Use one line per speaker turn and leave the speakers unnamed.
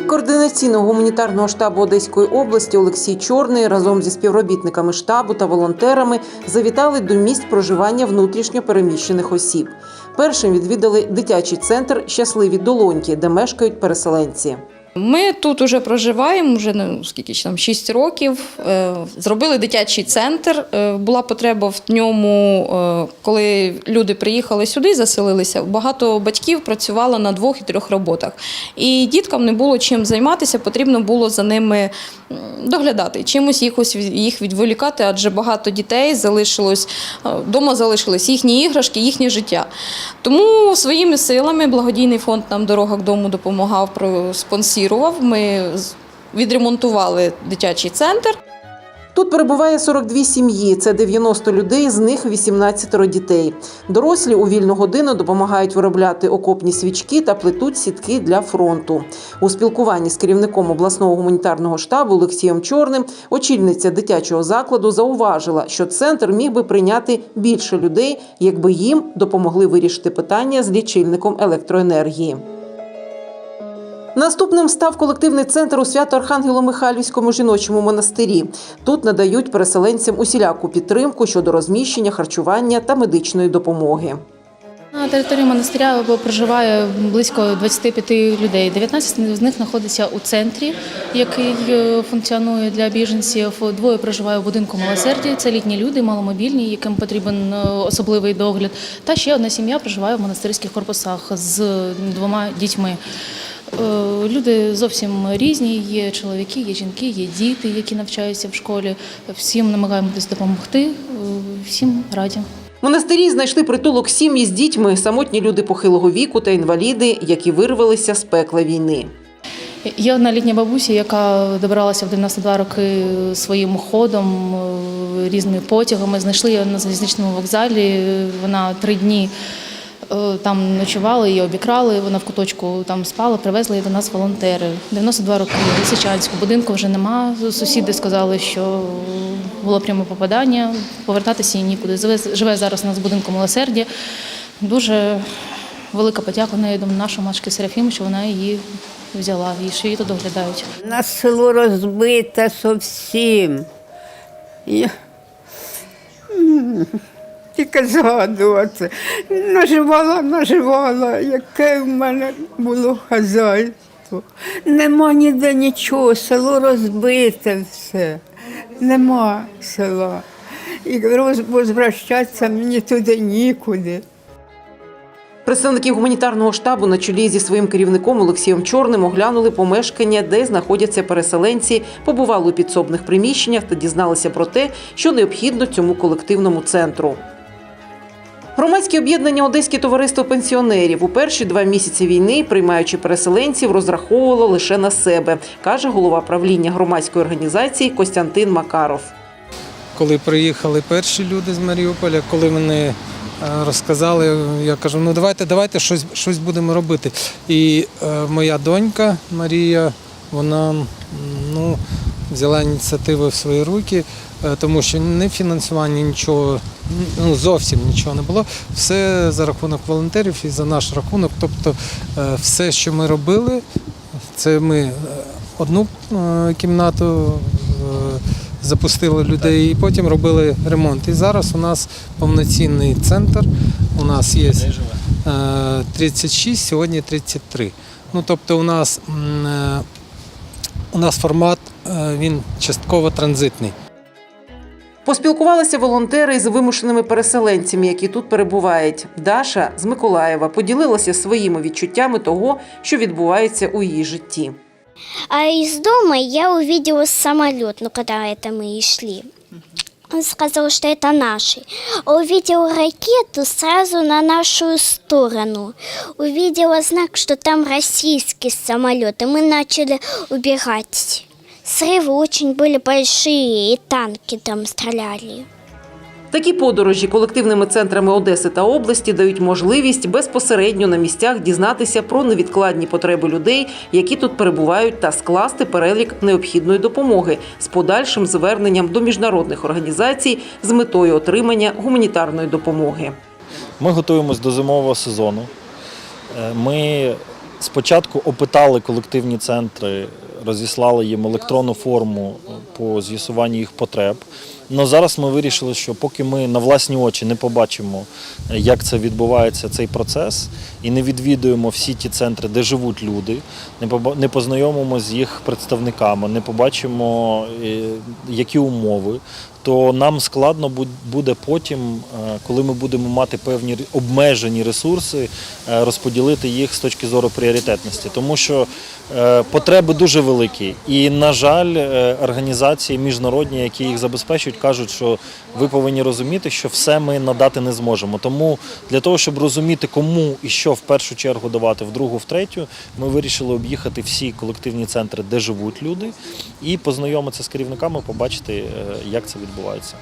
координаційного гуманітарного штабу Одеської області Олексій Чорний разом зі співробітниками штабу та волонтерами завітали до місць проживання внутрішньо переміщених осіб. Першим відвідали дитячий центр Щасливі долоньки, де мешкають переселенці.
Ми тут уже проживаємо вже ну, скільки там 6 років. Е, Зробили дитячий центр. Е, Була потреба в ньому, е, коли люди приїхали сюди, заселилися. Багато батьків працювало на двох і трьох роботах. І діткам не було чим займатися, потрібно було за ними доглядати, чимось їх їх відволікати, адже багато дітей залишилось вдома, залишились їхні іграшки, їхнє життя. Тому своїми силами благодійний фонд нам дорога к дому допомагав, проспонсірував. Ми відремонтували дитячий центр.
Тут перебуває 42 сім'ї, це 90 людей, з них 18 дітей. Дорослі у вільну годину допомагають виробляти окопні свічки та плетуть сітки для фронту. У спілкуванні з керівником обласного гуманітарного штабу Олексієм Чорним очільниця дитячого закладу зауважила, що центр міг би прийняти більше людей, якби їм допомогли вирішити питання з лічильником електроенергії. Наступним став колективний центр у Свято-Архангело-Михайлівському жіночому монастирі. Тут надають переселенцям усіляку підтримку щодо розміщення, харчування та медичної допомоги.
На території монастиря проживає близько 25 людей. 19 з них знаходиться у центрі, який е, функціонує для біженців. Двоє проживає у будинку милосердя. Це літні люди, маломобільні, яким потрібен е, особливий догляд. Та ще одна сім'я проживає в монастирських корпусах з двома дітьми. Е, Люди зовсім різні. Є чоловіки, є жінки, є діти, які навчаються в школі. Всім намагаємося допомогти. е, Всім раді.
В монастирі знайшли притулок сім'ї з дітьми, самотні люди похилого віку та інваліди, які вирвалися з пекла війни.
Є одна літня бабуся, яка добиралася в 92 роки своїм ходом, е, різними потягами. Знайшли її на залізничному вокзалі. Вона три дні там ночувала, її обікрали. Вона в куточку там спала, привезли її до нас волонтери. 92 роки Лисичанську будинку вже нема. Сусіди сказали, що було пряме попадання, повертатися їй нікуди. Живе- зараз у нас в будинку милосердя. Дуже велика подяка неї до нашої матушки Серафіми, що вона її взяла і що її тут доглядають.
У нас село розбите зовсім. Я... Тільки згадувати. Наживала, наживала, яке в мене було хазяйство. Нема ніде нічого, село розбите все. Нема села. І роз- возвращатися мені туди нікуди.
Представники гуманітарного штабу на чолі зі своїм керівником Олексієм Чорним оглянули помешкання, де знаходяться переселенці, побували у підсобних приміщеннях та дізналися про те, що необхідно цьому колективному центру. Громадське об'єднання Одеське товариство пенсіонерів у перші два місяці війни, приймаючи переселенців, розраховувало лише на себе, каже голова правління громадської організації Костянтин Макаров.
коли приїхали перші люди з Маріуполя, коли вони е, розказали, я кажу, ну давайте, давайте щось, щось будемо робити. І е, моя донька Марія, вона ну, взяла ініціативу в свої руки, е, тому що не фінансування нічого, ну зовсім нічого не було. Все за рахунок волонтерів і за наш рахунок. Тобто е, все, що ми робили, це ми е, одну кімнату запустили людей і потім робили ремонт. І зараз у нас повноцінний центр. У нас є е, 36, сьогодні 33. Ну тобто у нас, у нас формат він частково транзитний.
Поспілкувалися волонтери з вимушеними переселенцями, які тут перебувають. Даша з Миколаєва поділилася своїми відчуттями того, що відбувається у її житті.
А из дома я увидела самолет, ну когда это мы и шли. Он сказал, что это наши. А Увидела ракету сразу на нашу сторону. Увидела знак, что там российский самолет, и мы начали убегать. Срывы очень были большие, и танки там стреляли.
Такі подорожі колективними центрами Одеси та області дають можливість безпосередньо на місцях дізнатися про невідкладні потреби людей, які тут перебувають, та скласти перелік необхідної допомоги з подальшим зверненням до міжнародних організацій з метою отримання гуманітарної допомоги.
Ми готуємось до зимового сезону. Е, Ми спочатку опитали колективні центри розіслали їм електронну форму по з'ясуванню їх потреб. Але зараз ми вирішили, що поки ми на власні очі не побачимо, е, як це відбувається цей процес, і не відвідуємо всі ті центри, де живуть люди, не познайомимо з їх представниками, не побачимо, е, які умови, то нам складно буде потім, е, коли ми будемо мати певні обмежені ресурси, е, розподілити їх з точки зору пріоритетності, тому що е, потреби дуже великі. І, на жаль, організації міжнародні, які їх забезпечують, кажуть, що ви повинні розуміти, що все ми надати не зможемо. Тому для того, щоб розуміти, кому і що в першу чергу давати, в другу, в третю, ми вирішили об'їхати всі колективні центри, де живуть люди, і познайомитися з керівниками, побачити, як це відбувається.